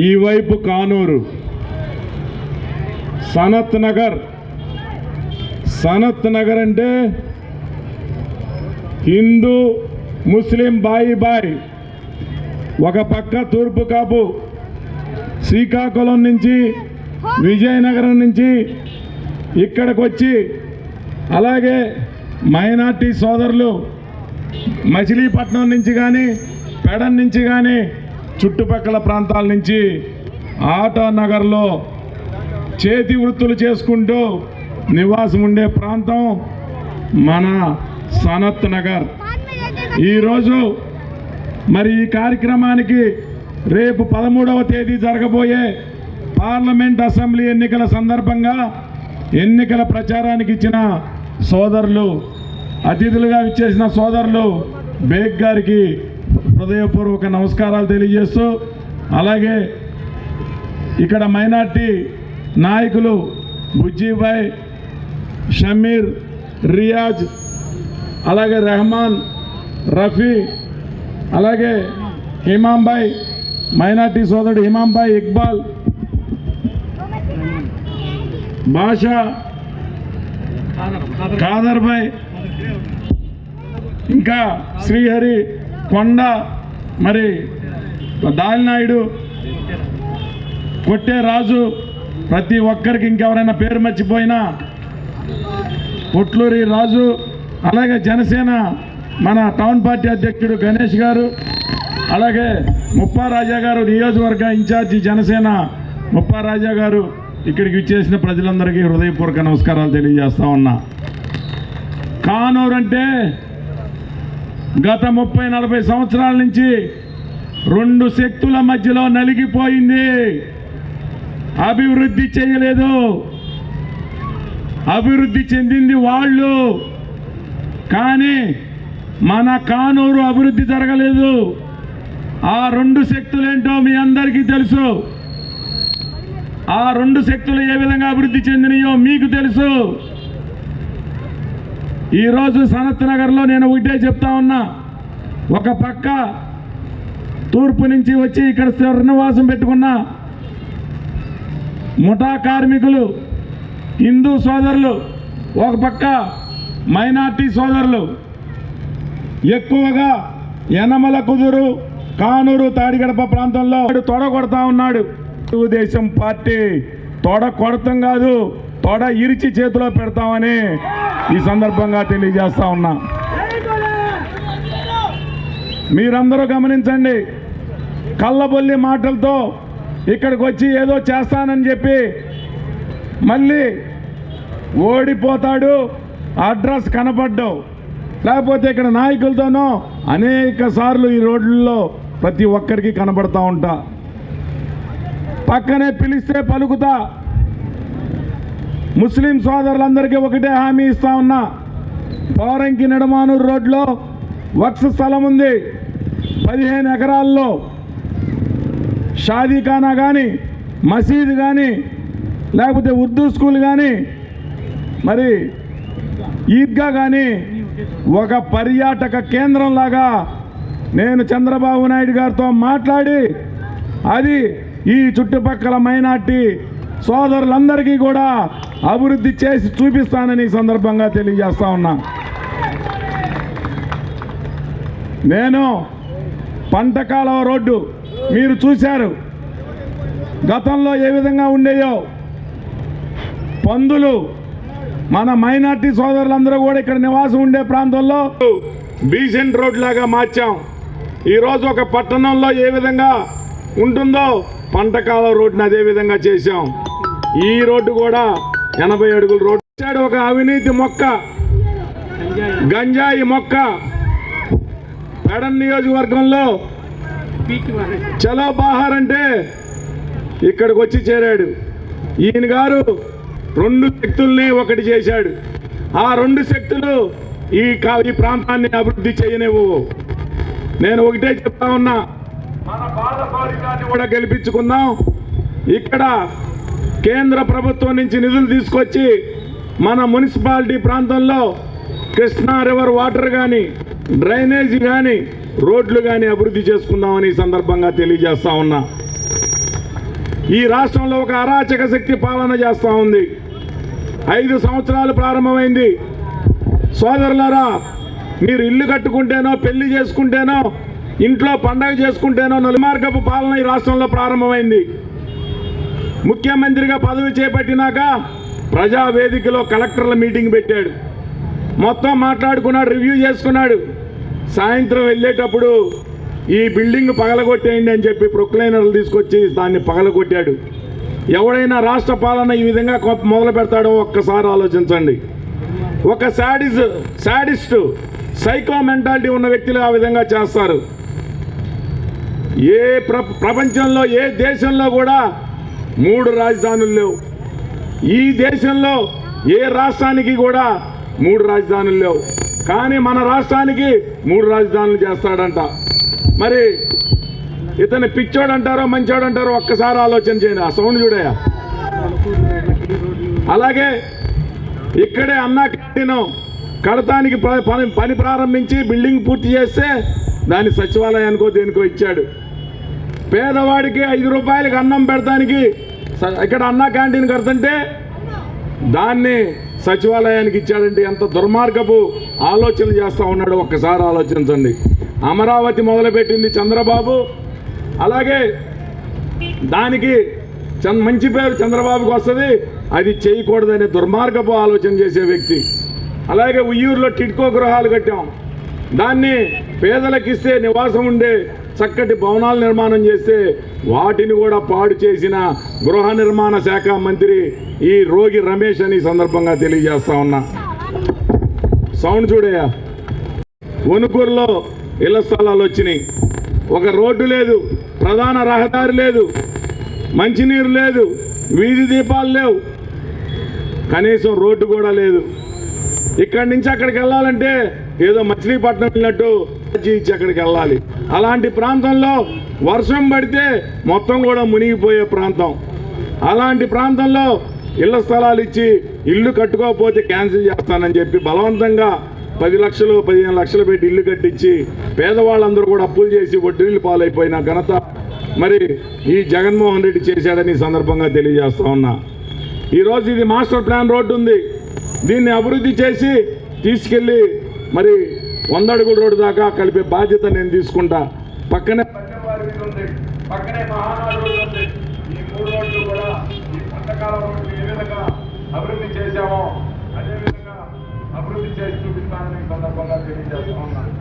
ఈ వైపు కానూరు. సనత్ నగర్. సనత్ నగర్ అంటే హిందూ ముస్లిం బాయి బాయ్. ఒక పక్క తూర్పు కాపు. శ్రీకాకుళం నుంచి విజయనగరం నుంచి ఇక్కడికి వచ్చి అలాగే మైనార్టీ సోదరులు మచిలీపట్నం నుంచి కానీ పెడన్ నుంచి కానీ చుట్టుపక్కల ప్రాంతాల నుంచి ఆటో నగర్లో చేతి వృత్తులు చేసుకుంటూ నివాసం ఉండే ప్రాంతం మన సనత్ నగర్. ఈరోజు మరి ఈ కార్యక్రమానికి రేపు పదమూడవ తేదీ జరగబోయే పార్లమెంట్ అసెంబ్లీ ఎన్నికల సందర్భంగా ఎన్నికల ప్రచారానికి ఇచ్చిన సోదరులు అతిథులుగా ఇచ్చేసిన సోదరులు బేగ్ గారికి హృదయపూర్వక నమస్కారాలు తెలియజేస్తూ అలాగే ఇక్కడ మైనార్టీ నాయకులు బుజ్జీభాయ్ షమీర్ రియాజ్ అలాగే రెహమాన్ రఫీ అలాగే హిమాంబాయ్ మైనార్టీ సోదరుడు హిమాంబాయ్ ఇక్బాల్ భాషా కాదర్బాయ్ ఇంకా శ్రీహరి కొండ మరి దాలినాయుడు కొట్టే రాజు ప్రతి ఒక్కరికి ఇంకెవరైనా పేరు మర్చిపోయినా పొట్లూరి రాజు అలాగే జనసేన మన టౌన్ పార్టీ అధ్యక్షుడు గణేష్ గారు అలాగే ముప్పారాజా గారు నియోజకవర్గ ఇన్ఛార్జి జనసేన ముప్పారాజా గారు ఇక్కడికి ఇచ్చేసిన ప్రజలందరికీ హృదయపూర్వక నమస్కారాలు తెలియజేస్తా ఉన్నా. కానూరు అంటే గత ముప్పై నలభై సంవత్సరాల నుంచి రెండు శక్తుల మధ్యలో నలిగిపోయింది. అభివృద్ధి చేయలేదు. అభివృద్ధి చెందింది వాళ్ళు. కానీ మన కానూరు అభివృద్ధి జరగలేదు. ఆ రెండు శక్తులేంటో మీ అందరికీ తెలుసు. ఆ రెండు శక్తులు ఏ విధంగా అభివృద్ధి చెందినయో మీకు తెలుసు. ఈరోజు సనత్ నగర్లో నేను ఒకటే చెప్తా ఉన్నా. ఒక పక్క తూర్పు నుంచి వచ్చి ఇక్కడ స్వర్ణవాసం పెట్టుకున్న ముఠా కార్మికులు హిందూ సోదరులు ఒక పక్క మైనార్టీ సోదరులు ఎక్కువగా యనమల కుదురు కానూరు తాడిగడప ప్రాంతంలో వాడు తొడ కొడతా ఉన్నాడు. తెలుగుదేశం పార్టీ తొడ కొడతాం కాదు తొడ ఇరిచి చేతిలో పెడతామని. ఈ సందర్భంగా తెలియజేస్తా ఉన్నా. మీరందరూ గమనించండి కళ్ళబొల్లి మాటలతో ఇక్కడికి వచ్చి ఏదో చేస్తానని చెప్పి మళ్ళీ ఓడిపోతాడు అడ్రస్ కనపడ్డావు. లేకపోతే ఇక్కడ నాయకులతోనో అనేక సార్లు ఈ రోడ్లలో ప్రతి ఒక్కరికి కనబడతా ఉంటా. పక్కనే పిలిస్తే పలుకుతా ముస్లిం సోదరులందరికీ ఒకటే హామీ ఇస్తా ఉన్నా. పౌరంకి నిడమానూరు రోడ్లో వక్స్ స్థలం ఉంది. పదిహేను ఎకరాల్లో షాదీఖానా కానీ మసీదు కానీ లేకపోతే ఉర్దూ స్కూల్ కానీ మరి ఈద్గా కానీ ఒక పర్యాటక కేంద్రం లాగా నేను చంద్రబాబు నాయుడు గారితో మాట్లాడి అది ఈ చుట్టుపక్కల మైనార్టీ సోదరులందరికీ కూడా అభివృద్ధి చేసి చూపిస్తానని సందర్భంగా తెలియజేస్తా ఉన్నా. నేను పంటకాలవ రోడ్డు మీరు చూశారు. గతంలో ఏ విధంగా ఉండేయో. పందులు మన మైనార్టీ సోదరులందరూ కూడా ఇక్కడ నివాసం ఉండే ప్రాంతంలో బీసెంట్ రోడ్ లాగా మార్చాం. ఈరోజు ఒక పట్టణంలో ఏ విధంగా ఉంటుందో పంటకాల రోడ్డుని అదే విధంగా చేశాం. ఈ రోడ్డు కూడా ఎనభై అడుగుల రోడ్డు. ఇచ్చాడు ఒక అవినీతి మొక్క. గంజాయి మొక్క. పెడన్ నియోజకవర్గంలో చలో బహార్ అంటే ఇక్కడికి వచ్చి చేరాడు. ఈయన గారు రెండు శక్తుల్ని ఒకటి చేశాడు. ఆ రెండు శక్తులు ఈ ఈ ప్రాంతాన్ని అభివృద్ధి చేయనివ్వు. నేను ఒకటే చెప్తా ఉన్నా. మన కూడా గెలిపించుకుందాం. ఇక్కడ కేంద్ర ప్రభుత్వం నుంచి నిధులు తీసుకొచ్చి మన మున్సిపాలిటీ ప్రాంతంలో కృష్ణా రివర్ వాటర్ కానీ డ్రైనేజీ కానీ రోడ్లు కానీ అభివృద్ధి చేసుకుందామని ఈ సందర్భంగా తెలియజేస్తా ఉన్నా. ఈ రాష్ట్రంలో ఒక అరాచక శక్తి పాలన చేస్తూ ఉంది. ఐదు సంవత్సరాలు ప్రారంభమైంది. సోదరులారా మీరు ఇల్లు కట్టుకుంటేనో పెళ్ళి చేసుకుంటేనో ఇంట్లో పండగ చేసుకుంటేనో నలుమార్గపు పాలన ఈ రాష్ట్రంలో ప్రారంభమైంది. ముఖ్యమంత్రిగా పదవి చేపట్టినాక ప్రజా వేదికలో కలెక్టర్ల మీటింగ్ పెట్టాడు. మొత్తం మాట్లాడుకున్నాడు రివ్యూ చేసుకున్నాడు. సాయంత్రం వెళ్ళేటప్పుడు ఈ బిల్డింగ్ పగలగొట్టేయండి అని చెప్పి ప్రొక్లైనర్లు తీసుకొచ్చి దాన్ని పగలగొట్టాడు. ఎవడైనా రాష్ట్ర పాలన ఈ విధంగా మొదలు పెడతాడో ఒక్కసారి ఆలోచించండి. ఒక శాడిస్ శాడిస్ట్ సైకో మెంటాలిటీ ఉన్న వ్యక్తులు ఆ విధంగా చేస్తారు. ఏ ప్ర ప్రపంచంలో ఏ దేశంలో కూడా మూడు రాజధానులు లేవు. ఈ దేశంలో ఏ రాష్ట్రానికి కూడా మూడు రాజధానులు లేవు. కానీ మన రాష్ట్రానికి మూడు రాజధానులు చేస్తాడంట. మరి ఇతను పిచ్చోడు అంటారో మంచోడు అంటారో ఒక్కసారి ఆలోచన చేయండి. ఆ సౌండ్ చూడయా అలాగే ఇక్కడే అన్నా క్యాంటీన్ కడతానికి పని పని ప్రారంభించి బిల్డింగ్ పూర్తి చేస్తే దాన్ని సచివాలయానికో దేనికో ఇచ్చాడు. పేదవాడికి ఐదు రూపాయలకి అన్నం పెడతానికి స- ఇక్కడ అన్నా క్యాంటీన్ కడుతుంటే దాన్ని సచివాలయానికి ఇచ్చాడంటే ఎంత దుర్మార్గపు ఆలోచన చేస్తూ ఉన్నాడు ఒక్కసారి ఆలోచించండి. అమరావతి మొదలుపెట్టింది చంద్రబాబు. అలాగే దానికి చంద్ మంచి పేరు చంద్రబాబుకి వస్తుంది. అది చేయకూడదనే దుర్మార్గపు ఆలోచన చేసే వ్యక్తి. అలాగే ఉయ్యూరులో టిడ్కో గృహాలు కట్టాం. దాన్ని పేదలకు ఇస్తే నివాసం ఉండే చక్కటి భవనాలు నిర్మాణం చేస్తే వాటిని కూడా పాడు చేసిన గృహ నిర్మాణ శాఖ మంత్రి ఈ రోగి రమేష్ అని సందర్భంగా తెలియజేస్తా ఉన్నా. సౌండ్ చూడయా వణుకూరులో ఇళ్ళ స్థలాలు వచ్చినాయి. ఒక రోడ్డు లేదు ప్రధాన రహదారి లేదు మంచినీరు లేదు వీధి దీపాలు లేవు. కనీసం రోడ్డు కూడా లేదు. ఇక్కడి నుంచి అక్కడికి వెళ్ళాలంటే ఏదో మచిలీపట్నం వెళ్ళినట్టు ఇచ్చి అక్కడికి వెళ్ళాలి. అలాంటి ప్రాంతంలో వర్షం పడితే మొత్తం కూడా మునిగిపోయే ప్రాంతం. అలాంటి ప్రాంతంలో ఇళ్ళ స్థలాలు ఇచ్చి ఇల్లు కట్టుకోకపోతే క్యాన్సిల్ చేస్తానని చెప్పి బలవంతంగా పది లక్షలు పదిహేను లక్షలు పెట్టి ఇల్లు కట్టించి పేదవాళ్ళందరూ కూడా అప్పులు చేసి వడ్డీలు పాలైపోయిన ఘనత మరి ఈ జగన్మోహన్ రెడ్డి చేశాడని సందర్భంగా తెలియజేస్తా ఉన్నా. ఈరోజు ఇది మాస్టర్ ప్లాన్ రోడ్డు ఉంది. దీన్ని అభివృద్ధి చేసి తీసుకెళ్ళి మరి వంద అడుగుల రోడ్డు దాకా కలిపే బాధ్యత నేను తీసుకుంటా పక్కనే పక్కనే ఉంది. ఈ మూడు రోడ్లు కూడా ఈ పంటకాల రోడ్లు ఏ విధంగా అభివృద్ధి చేశామో అదే విధంగా అభివృద్ధి చేసి చూపిస్తానని సందర్భంగా తెలియజేస్తా ఉన్నాను